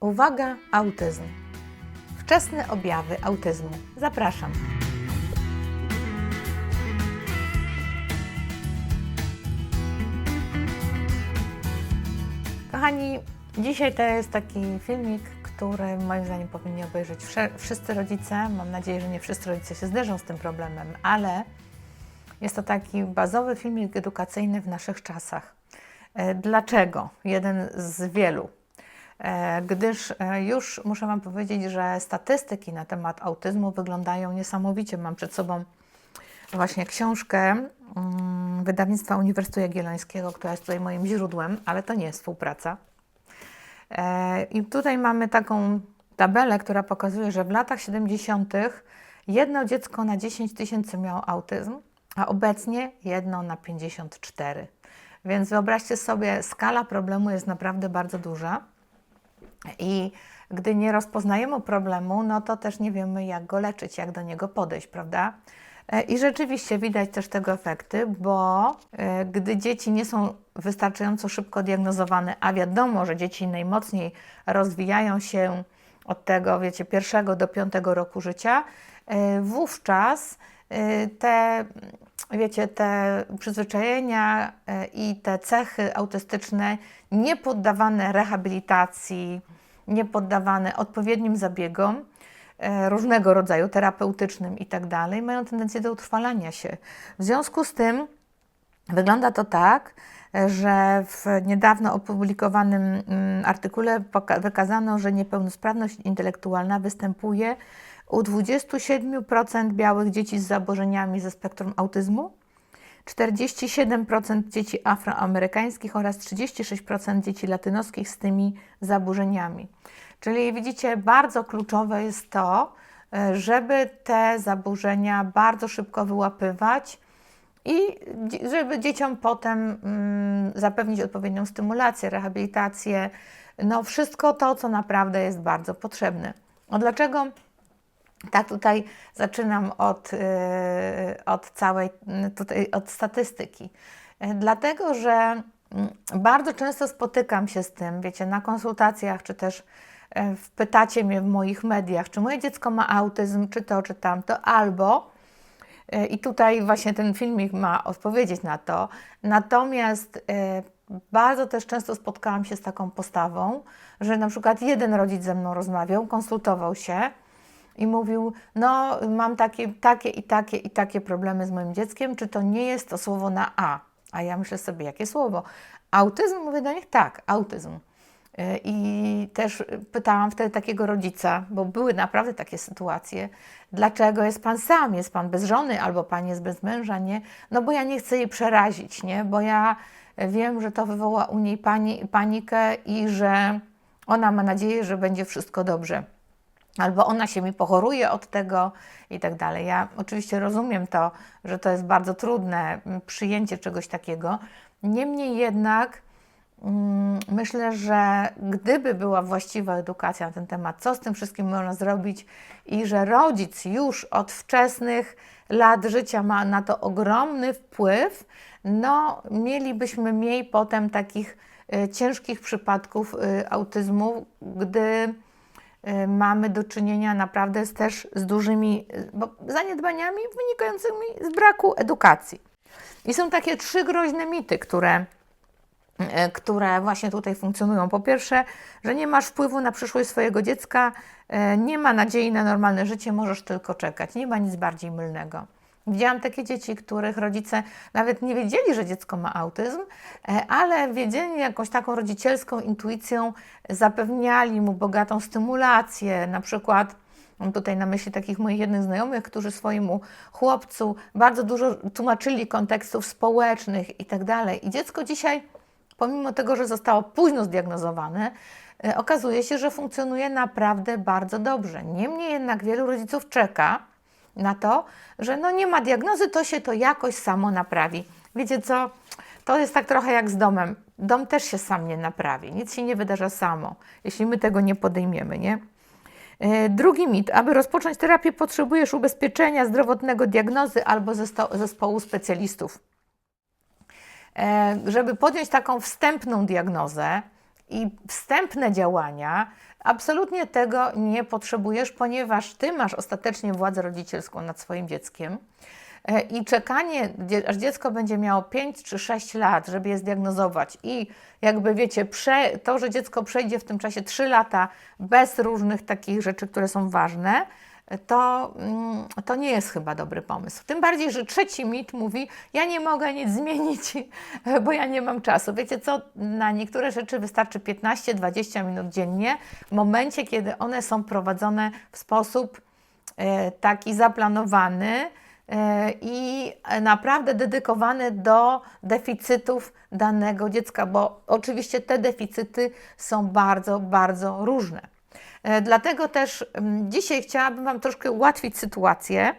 Uwaga, autyzm. Wczesne objawy autyzmu. Zapraszam. Kochani, dzisiaj to jest taki filmik, który moim zdaniem powinni obejrzeć wszyscy rodzice. Mam nadzieję, że nie wszyscy rodzice się zderzą z tym problemem, ale jest to taki bazowy filmik edukacyjny w naszych czasach. E, Dlaczego? Jeden z wielu. E, Gdyż e, już muszę Wam powiedzieć, że statystyki na temat autyzmu wyglądają niesamowicie. Mam przed sobą właśnie książkę mm, wydawnictwa Uniwersytetu Jagiellońskiego, która jest tutaj moim źródłem, ale to nie jest współpraca. E, I tutaj mamy taką tabelę, która pokazuje, że w latach 70. jedno dziecko na 10 tysięcy miało autyzm, a obecnie jedno na 54. Więc wyobraźcie sobie, skala problemu jest naprawdę bardzo duża. I gdy nie rozpoznajemy problemu, no to też nie wiemy, jak go leczyć, jak do niego podejść, prawda? E, I rzeczywiście widać też tego efekty, bo e, gdy dzieci nie są wystarczająco szybko diagnozowane, a wiadomo, że dzieci najmocniej rozwijają się od tego, wiecie, pierwszego do piątego roku życia, e, wówczas te, wiecie, te przyzwyczajenia i te cechy autystyczne nie poddawane rehabilitacji, nie poddawane odpowiednim zabiegom, e, różnego rodzaju terapeutycznym i tak mają tendencję do utrwalania się. W związku z tym wygląda to tak, e, że w niedawno opublikowanym mm, artykule wykazano, że niepełnosprawność intelektualna występuje u 27% białych dzieci z zaburzeniami ze spektrum autyzmu, 47% dzieci afroamerykańskich oraz 36% dzieci latynoskich z tymi zaburzeniami. Czyli widzicie, bardzo kluczowe jest to, e, żeby te zaburzenia bardzo szybko wyłapywać i żeby dzieciom potem mm, zapewnić odpowiednią stymulację, rehabilitację, no wszystko to, co naprawdę jest bardzo potrzebne. A dlaczego tak, tutaj zaczynam od, y, od całej y, tutaj, od statystyki. Y, Dlatego, że mm, bardzo często spotykam się z tym, wiecie, na konsultacjach, czy też pytacie mnie w moich mediach, czy moje dziecko ma autyzm, czy to, czy tamto, albo i tutaj właśnie ten filmik ma odpowiedzieć na to. Natomiast bardzo też często spotkałam się z taką postawą, że na przykład jeden rodzic ze mną rozmawiał, konsultował się i mówił: No, mam takie, takie i takie i takie problemy z moim dzieckiem, czy to nie jest to słowo na A? A ja myślę sobie, jakie słowo? Autyzm? Mówię do nich: tak, autyzm. Y, I też pytałam wtedy takiego rodzica, bo były naprawdę takie sytuacje, dlaczego jest pan sam, jest pan bez żony albo pan jest bez męża, nie? No bo ja nie chcę jej przerazić, nie? Bo ja wiem, że to wywoła u niej pani, panikę i że ona ma nadzieję, że będzie wszystko dobrze albo ona się mi pochoruje od tego i tak dalej. Ja oczywiście rozumiem to, że to jest bardzo trudne mm, przyjęcie czegoś takiego. Niemniej jednak mm, myślę, że gdyby była właściwa edukacja na ten temat, co z tym wszystkim można zrobić i że rodzic już od wczesnych lat życia ma na to ogromny wpływ, no mielibyśmy mniej potem takich y, ciężkich przypadków y, autyzmu, gdy mamy do czynienia naprawdę z, też z dużymi y, zaniedbaniami wynikającymi z braku edukacji. I są takie trzy groźne mity, które, y, które właśnie tutaj funkcjonują. Po pierwsze, że nie masz wpływu na przyszłość swojego dziecka, y, nie ma nadziei na normalne życie, możesz tylko czekać. Nie ma nic bardziej mylnego. Widziałam takie dzieci, których rodzice nawet nie wiedzieli, że dziecko ma autyzm, e, ale wiedzieli jakąś taką rodzicielską intuicją, zapewniali mu bogatą stymulację. Na przykład, mam tutaj na myśli takich moich jednych znajomych, którzy swojemu chłopcu bardzo dużo tłumaczyli kontekstów społecznych i tak dalej. I dziecko dzisiaj, pomimo tego, że zostało późno zdiagnozowane, e, okazuje się, że funkcjonuje naprawdę bardzo dobrze. Niemniej jednak wielu rodziców czeka, na to, że no nie ma diagnozy, to się to jakoś samo naprawi. Wiecie co? To jest tak trochę jak z domem. Dom też się sam nie naprawi, nic się nie wydarza samo, jeśli my tego nie podejmiemy, nie? E, Drugi mit. Aby rozpocząć terapię, potrzebujesz ubezpieczenia zdrowotnego diagnozy albo zespołu specjalistów. E, Żeby podjąć taką wstępną diagnozę, i wstępne działania, absolutnie tego nie potrzebujesz, ponieważ ty masz ostatecznie władzę rodzicielską nad swoim dzieckiem. E, I czekanie, aż dziecko będzie miało 5 czy 6 lat, żeby je zdiagnozować, i jakby wiecie, prze, to, że dziecko przejdzie w tym czasie 3 lata bez różnych takich rzeczy, które są ważne, to, mm, to nie jest chyba dobry pomysł. Tym bardziej, że trzeci mit mówi: Ja nie mogę nic zmienić, bo ja nie mam czasu. Wiecie co? Na niektóre rzeczy wystarczy 15-20 minut dziennie, w momencie, kiedy one są prowadzone w sposób e, taki zaplanowany e, i naprawdę dedykowany do deficytów danego dziecka, bo oczywiście te deficyty są bardzo, bardzo różne. E, Dlatego też mm, dzisiaj chciałabym Wam troszkę ułatwić sytuację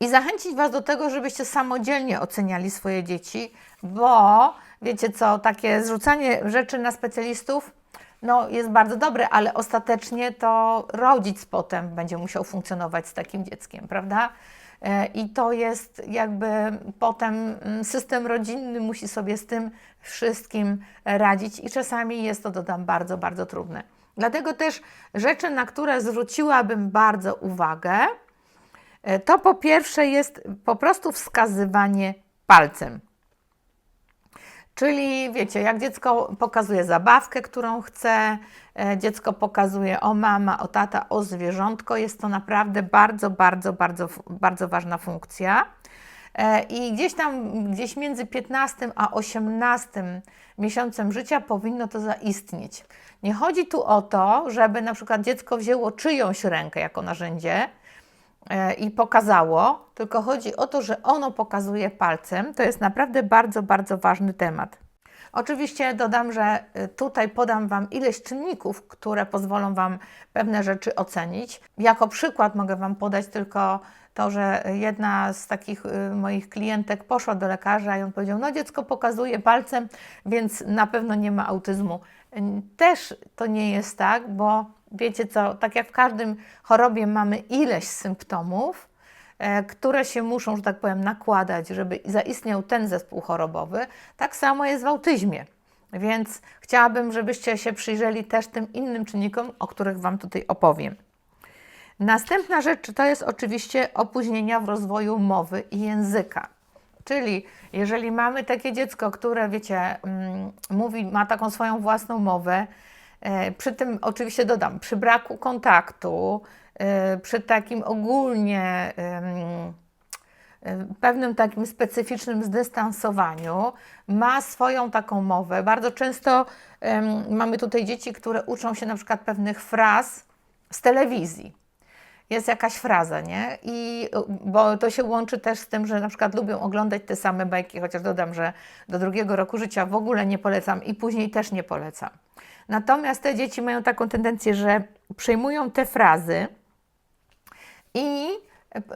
i zachęcić Was do tego, żebyście samodzielnie oceniali swoje dzieci, bo wiecie co, takie zrzucanie rzeczy na specjalistów no, jest bardzo dobre, ale ostatecznie to rodzic potem będzie musiał funkcjonować z takim dzieckiem, prawda? E, I to jest jakby potem mm, system rodzinny musi sobie z tym wszystkim radzić i czasami jest to, dodam, bardzo, bardzo trudne. Dlatego też rzeczy, na które zwróciłabym bardzo uwagę, e, to po pierwsze jest po prostu wskazywanie palcem. Czyli wiecie, jak dziecko pokazuje zabawkę, którą chce, e, dziecko pokazuje o mama, o tata, o zwierzątko, jest to naprawdę bardzo, bardzo, bardzo, bardzo ważna funkcja. E, I gdzieś tam, gdzieś między 15 a 18 miesiącem życia powinno to zaistnieć. Nie chodzi tu o to, żeby na przykład dziecko wzięło czyjąś rękę jako narzędzie e, i pokazało, tylko chodzi o to, że ono pokazuje palcem. To jest naprawdę bardzo, bardzo ważny temat. Oczywiście dodam, że y, tutaj podam Wam ileś czynników, które pozwolą Wam pewne rzeczy ocenić. Jako przykład mogę Wam podać tylko to, że jedna z takich y, moich klientek poszła do lekarza i on powiedział: No, dziecko pokazuje palcem, więc na pewno nie ma autyzmu. Też to nie jest tak, bo wiecie co, tak jak w każdym chorobie mamy ileś symptomów, e, które się muszą, że tak powiem, nakładać, żeby zaistniał ten zespół chorobowy, tak samo jest w autyzmie. Więc chciałabym, żebyście się przyjrzeli też tym innym czynnikom, o których Wam tutaj opowiem. Następna rzecz to jest oczywiście opóźnienia w rozwoju mowy i języka. Czyli jeżeli mamy takie dziecko, które, wiecie, mm, mówi, ma taką swoją własną mowę, e, przy tym oczywiście dodam, przy braku kontaktu, e, przy takim ogólnie e, pewnym takim specyficznym zdystansowaniu, ma swoją taką mowę. Bardzo często mamy tutaj dzieci, które uczą się na przykład pewnych fraz z telewizji jest jakaś fraza, nie? I bo to się łączy też z tym, że na przykład lubią oglądać te same bajki, chociaż dodam, że do drugiego roku życia w ogóle nie polecam i później też nie polecam. Natomiast te dzieci mają taką tendencję, że przyjmują te frazy i,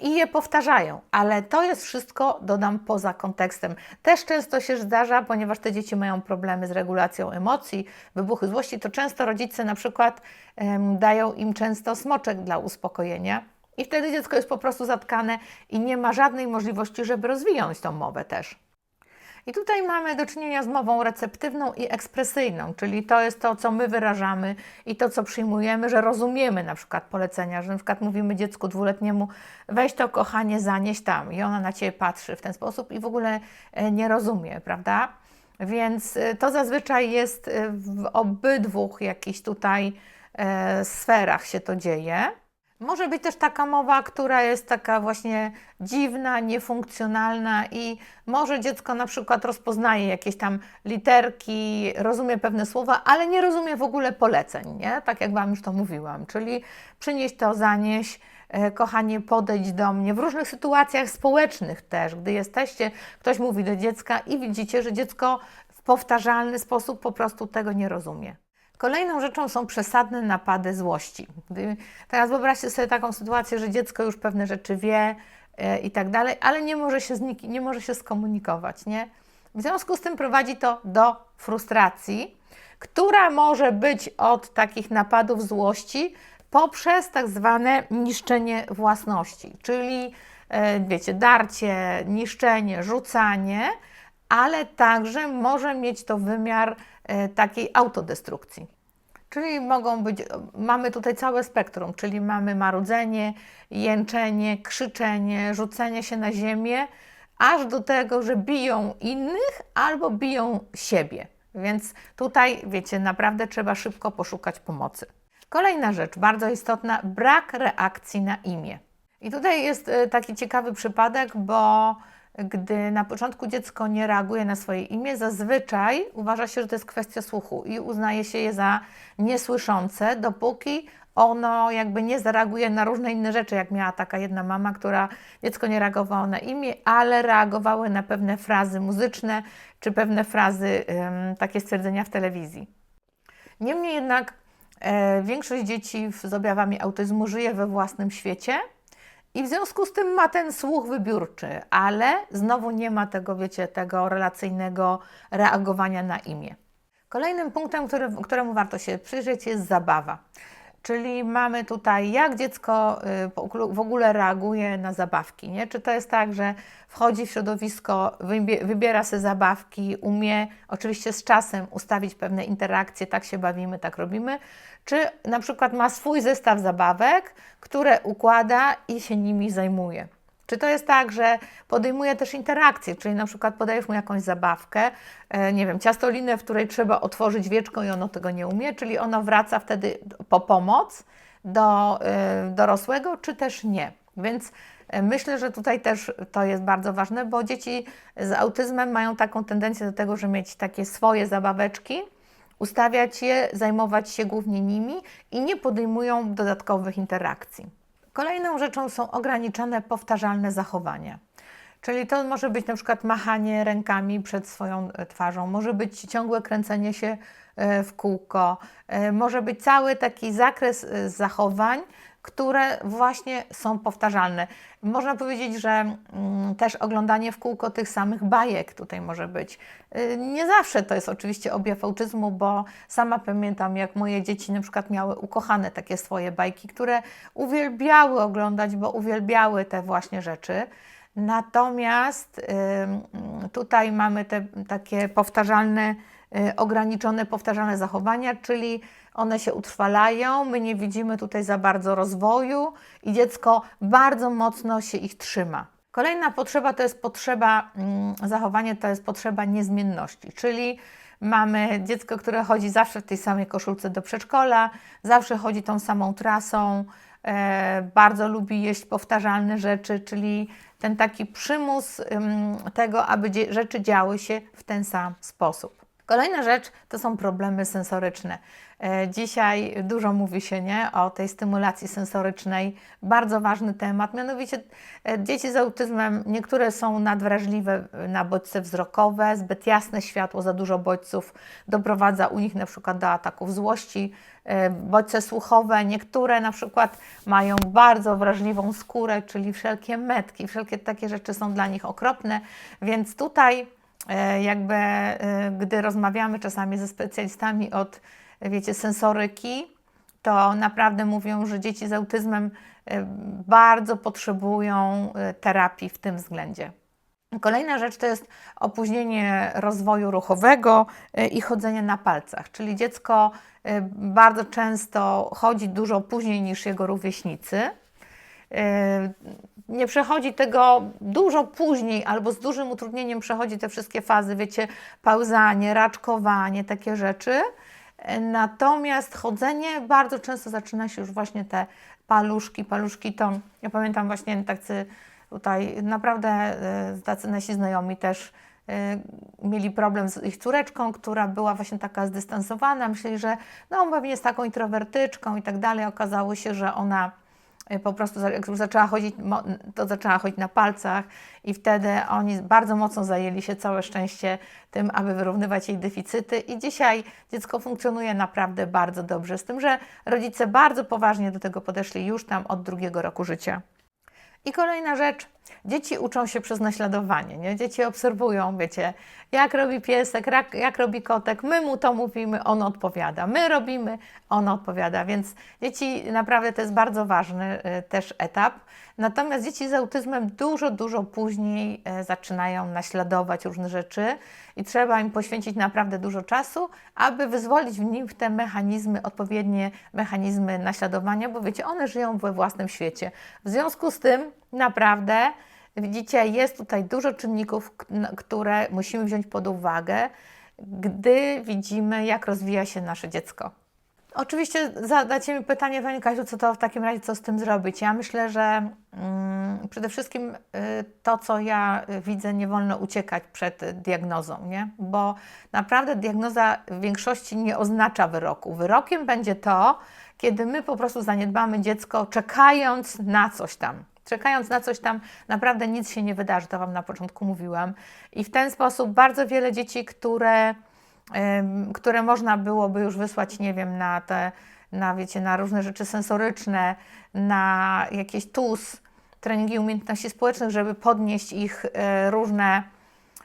i je powtarzają, ale to jest wszystko, dodam, poza kontekstem. Też często się zdarza, ponieważ te dzieci mają problemy z regulacją emocji, wybuchy złości, to często rodzice na przykład em, dają im często smoczek dla uspokojenia. I wtedy dziecko jest po prostu zatkane i nie ma żadnej możliwości, żeby rozwinąć tą mowę też. I tutaj mamy do czynienia z mową receptywną i ekspresyjną, czyli to jest to, co my wyrażamy i to, co przyjmujemy, że rozumiemy na przykład polecenia, że na przykład mówimy dziecku dwuletniemu, weź to kochanie, zanieś tam i ona na Ciebie patrzy w ten sposób i w ogóle e, nie rozumie, prawda? Więc e, to zazwyczaj jest e, w obydwu jakichś tutaj sferach się to dzieje. Może być też taka mowa, która jest taka właśnie dziwna, niefunkcjonalna i może dziecko na przykład rozpoznaje jakieś tam literki, rozumie pewne słowa, ale nie rozumie w ogóle poleceń, nie? Tak jak Wam już to mówiłam, czyli przynieś to, zanieś, e, kochanie, podejdź do mnie. W różnych sytuacjach społecznych też, gdy jesteście, ktoś mówi do dziecka i widzicie, że dziecko w powtarzalny sposób po prostu tego nie rozumie. Kolejną rzeczą są przesadne napady złości. Teraz wyobraźcie sobie taką sytuację, że dziecko już pewne rzeczy wie e, i tak dalej, ale nie może się nie może się skomunikować, nie? W związku z tym prowadzi to do frustracji, która może być od takich napadów złości poprzez tak zwane niszczenie własności, czyli e, wiecie, darcie, niszczenie, rzucanie, ale także może mieć to wymiar takiej autodestrukcji. Czyli mogą być, mamy tutaj całe spektrum, czyli mamy marudzenie, jęczenie, krzyczenie, rzucenie się na ziemię, aż do tego, że biją innych albo biją siebie. Więc tutaj, wiecie, naprawdę trzeba szybko poszukać pomocy. Kolejna rzecz, bardzo istotna, brak reakcji na imię. I tutaj jest e, taki ciekawy przypadek, bo gdy na początku dziecko nie reaguje na swoje imię, zazwyczaj uważa się, że to jest kwestia słuchu i uznaje się je za niesłyszące, dopóki ono jakby nie zareaguje na różne inne rzeczy, jak miała taka jedna mama, która dziecko nie reagowało na imię, ale reagowały na pewne frazy muzyczne czy pewne frazy, takie stwierdzenia w telewizji. Niemniej jednak e, większość dzieci z objawami autyzmu żyje we własnym świecie i w związku z tym ma ten słuch wybiórczy, ale znowu nie ma tego, wiecie, tego relacyjnego reagowania na imię. Kolejnym punktem, który, któremu warto się przyjrzeć, jest zabawa. Czyli mamy tutaj, jak dziecko y, w ogóle reaguje na zabawki. Nie? Czy to jest tak, że wchodzi w środowisko, wybie- wybiera sobie zabawki, umie oczywiście z czasem ustawić pewne interakcje, tak się bawimy, tak robimy, czy na przykład ma swój zestaw zabawek, które układa i się nimi zajmuje. Czy to jest tak, że podejmuje też interakcje, czyli na przykład podajesz mu jakąś zabawkę, e, nie wiem, ciastolinę, w której trzeba otworzyć wieczko i ono tego nie umie, czyli ono wraca wtedy po pomoc do e, dorosłego, czy też nie. Więc e, myślę, że tutaj też to jest bardzo ważne, bo dzieci z autyzmem mają taką tendencję do tego, że mieć takie swoje zabaweczki, ustawiać je, zajmować się głównie nimi i nie podejmują dodatkowych interakcji. Kolejną rzeczą są ograniczone, powtarzalne zachowania. Czyli to może być na przykład machanie rękami przed swoją e, twarzą, może być ciągłe kręcenie się e, w kółko, e, może być cały taki zakres zachowań, które właśnie są powtarzalne. Można powiedzieć, że mm, też oglądanie w kółko tych samych bajek tutaj może być. Y, Nie zawsze to jest oczywiście objaw autyzmu, bo sama pamiętam, jak moje dzieci na przykład miały ukochane takie swoje bajki, które uwielbiały oglądać, bo uwielbiały te właśnie rzeczy. Natomiast tutaj mamy te takie powtarzalne, ograniczone, powtarzalne zachowania, czyli one się utrwalają, my nie widzimy tutaj za bardzo rozwoju i dziecko bardzo mocno się ich trzyma. Kolejna potrzeba to jest potrzeba, mm, zachowanie to jest potrzeba niezmienności, czyli mamy dziecko, które chodzi zawsze w tej samej koszulce do przedszkola, zawsze chodzi tą samą trasą, e, bardzo lubi jeść powtarzalne rzeczy, czyli ten taki przymus ym, tego, aby rzeczy działy się w ten sam sposób. Kolejna rzecz to są problemy sensoryczne. E, Dzisiaj dużo mówi się nie, o tej stymulacji sensorycznej. Bardzo ważny temat. Mianowicie e, dzieci z autyzmem, niektóre są nadwrażliwe na bodźce wzrokowe, zbyt jasne światło, za dużo bodźców doprowadza u nich na przykład do ataków złości. E, Bodźce słuchowe, niektóre na przykład mają bardzo wrażliwą skórę, czyli wszelkie metki, wszelkie takie rzeczy są dla nich okropne, więc tutaj e, jakby e, gdy rozmawiamy czasami ze specjalistami od, wiecie, sensoryki, to naprawdę mówią, że dzieci z autyzmem e, bardzo potrzebują e, terapii w tym względzie. Kolejna rzecz to jest opóźnienie rozwoju ruchowego e, i chodzenie na palcach, czyli dziecko e, bardzo często chodzi dużo później niż jego rówieśnicy. Nie przechodzi tego dużo później, albo z dużym utrudnieniem przechodzi te wszystkie fazy, wiecie, pauzanie, raczkowanie, takie rzeczy. Natomiast chodzenie bardzo często zaczyna się już właśnie te paluszki. Paluszki to, ja pamiętam właśnie tacy tutaj naprawdę e, tacy nasi znajomi też e, mieli problem z ich córeczką, która była właśnie taka zdystansowana. Myśleli, że no pewnie jest taką introwertyczką i tak dalej. Okazało się, że ona po prostu jak zaczęła chodzić, to zaczęła chodzić na palcach i wtedy oni bardzo mocno zajęli się całe szczęście tym, aby wyrównywać jej deficyty i dzisiaj dziecko funkcjonuje naprawdę bardzo dobrze, z tym, że rodzice bardzo poważnie do tego podeszli już tam od drugiego roku życia. I kolejna rzecz, Dzieci uczą się przez naśladowanie, nie? Dzieci obserwują, wiecie, jak robi piesek, jak, jak robi kotek, my mu to mówimy, on odpowiada. My robimy, on odpowiada, więc dzieci naprawdę to jest bardzo ważny y, też etap. Natomiast dzieci z autyzmem dużo, dużo później y, zaczynają naśladować różne rzeczy i trzeba im poświęcić naprawdę dużo czasu, aby wyzwolić w nim te mechanizmy, odpowiednie mechanizmy naśladowania, bo wiecie, one żyją we własnym świecie. W związku z tym naprawdę Widzicie, jest tutaj dużo czynników, które musimy wziąć pod uwagę, gdy widzimy, jak rozwija się nasze dziecko. Oczywiście zadacie mi pytanie, Pani Kasiu, co to w takim razie, co z tym zrobić? Ja myślę, że mm, przede wszystkim y, to, co ja widzę, nie wolno uciekać przed diagnozą, nie? bo naprawdę diagnoza w większości nie oznacza wyroku. Wyrokiem będzie to, kiedy my po prostu zaniedbamy dziecko, czekając na coś tam czekając na coś tam, naprawdę nic się nie wydarzy, to Wam na początku mówiłam. I w ten sposób bardzo wiele dzieci, które, które można byłoby już wysłać, nie wiem, na te, na, wiecie, na różne rzeczy sensoryczne, na jakieś TUS, treningi umiejętności społecznych, żeby podnieść ich e, różne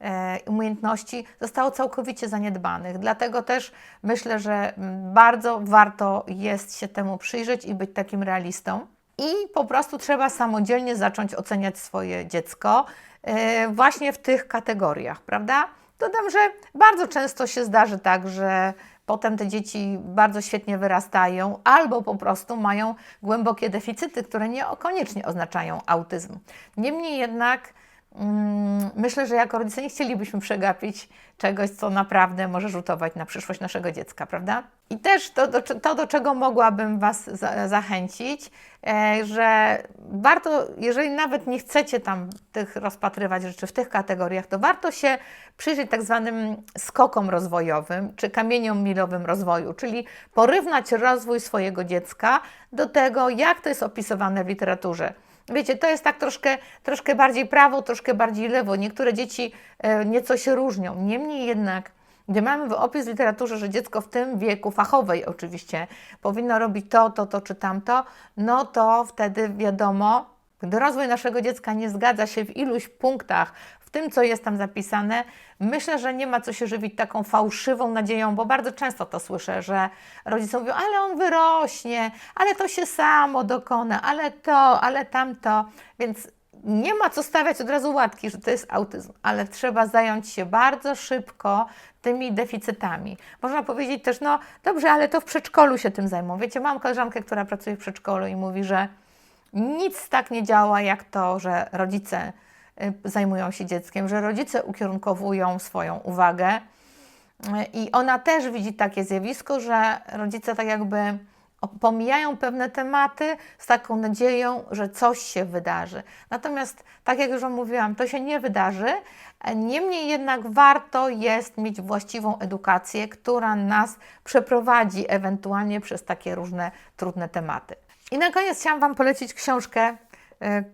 e, umiejętności, zostało całkowicie zaniedbanych. Dlatego też myślę, że bardzo warto jest się temu przyjrzeć i być takim realistą i po prostu trzeba samodzielnie zacząć oceniać swoje dziecko e, właśnie w tych kategoriach, prawda? Dodam, że bardzo często się zdarzy tak, że potem te dzieci bardzo świetnie wyrastają albo po prostu mają głębokie deficyty, które niekoniecznie oznaczają autyzm. Niemniej jednak myślę, że jako rodzice nie chcielibyśmy przegapić czegoś, co naprawdę może rzutować na przyszłość naszego dziecka, prawda? I też to, do, to do czego mogłabym Was za, zachęcić, e, że warto, jeżeli nawet nie chcecie tam tych rozpatrywać rzeczy w tych kategoriach, to warto się przyjrzeć tak zwanym skokom rozwojowym, czy kamieniom milowym rozwoju, czyli porównać rozwój swojego dziecka do tego, jak to jest opisywane w literaturze. Wiecie, to jest tak troszkę, troszkę bardziej prawo, troszkę bardziej lewo. Niektóre dzieci e, nieco się różnią. Niemniej jednak, gdy mamy w opis w literaturze, że dziecko w tym wieku, fachowej oczywiście, powinno robić to, to, to czy tamto, no to wtedy wiadomo, gdy rozwój naszego dziecka nie zgadza się w iluś punktach w tym, co jest tam zapisane, myślę, że nie ma co się żywić taką fałszywą nadzieją, bo bardzo często to słyszę, że rodzice mówią, ale on wyrośnie, ale to się samo dokona, ale to, ale tamto. Więc nie ma co stawiać od razu łatki, że to jest autyzm, ale trzeba zająć się bardzo szybko tymi deficytami. Można powiedzieć też, no dobrze, ale to w przedszkolu się tym zajmą. Wiecie, mam koleżankę, która pracuje w przedszkolu i mówi, że nic tak nie działa jak to, że rodzice y, zajmują się dzieckiem, że rodzice ukierunkowują swoją uwagę. Y, I ona też widzi takie zjawisko, że rodzice tak jakby pomijają pewne tematy z taką nadzieją, że coś się wydarzy. Natomiast, tak jak już mówiłam, to się nie wydarzy. Niemniej jednak warto jest mieć właściwą edukację, która nas przeprowadzi ewentualnie przez takie różne trudne tematy. I na koniec chciałam Wam polecić książkę, e,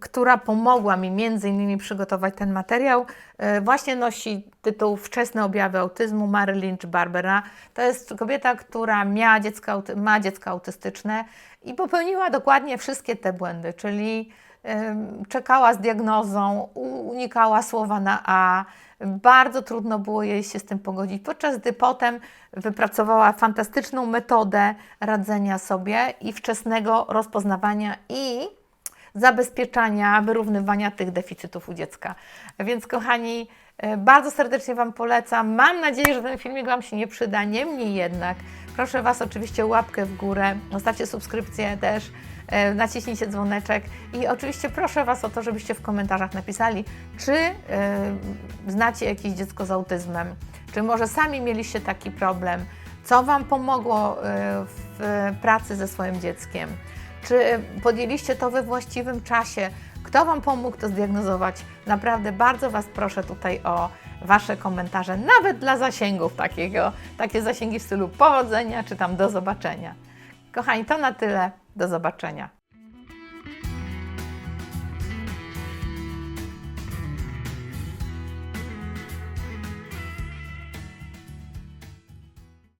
która pomogła mi między innymi przygotować ten materiał. E, właśnie nosi tytuł Wczesne objawy autyzmu Mary Lynch Barbera. To jest kobieta, która miała dziecko, ma dziecko autystyczne i popełniła dokładnie wszystkie te błędy, czyli czekała z diagnozą, unikała słowa na A, bardzo trudno było jej się z tym pogodzić, podczas gdy potem wypracowała fantastyczną metodę radzenia sobie i wczesnego rozpoznawania i zabezpieczania, wyrównywania tych deficytów u dziecka. Więc kochani, e, bardzo serdecznie Wam polecam. Mam nadzieję, że ten filmik Wam się nie przyda. Niemniej jednak, proszę Was oczywiście łapkę w górę, zostawcie subskrypcję też naciśnijcie dzwoneczek i oczywiście proszę Was o to, żebyście w komentarzach napisali, czy e, znacie jakieś dziecko z autyzmem, czy może sami mieliście taki problem, co Wam pomogło e, w pracy ze swoim dzieckiem, czy podjęliście to we właściwym czasie, kto Wam pomógł to zdiagnozować. Naprawdę bardzo Was proszę tutaj o Wasze komentarze, nawet dla zasięgów takiego, takie zasięgi w stylu powodzenia, czy tam do zobaczenia. Kochani, to na tyle. Do zobaczenia.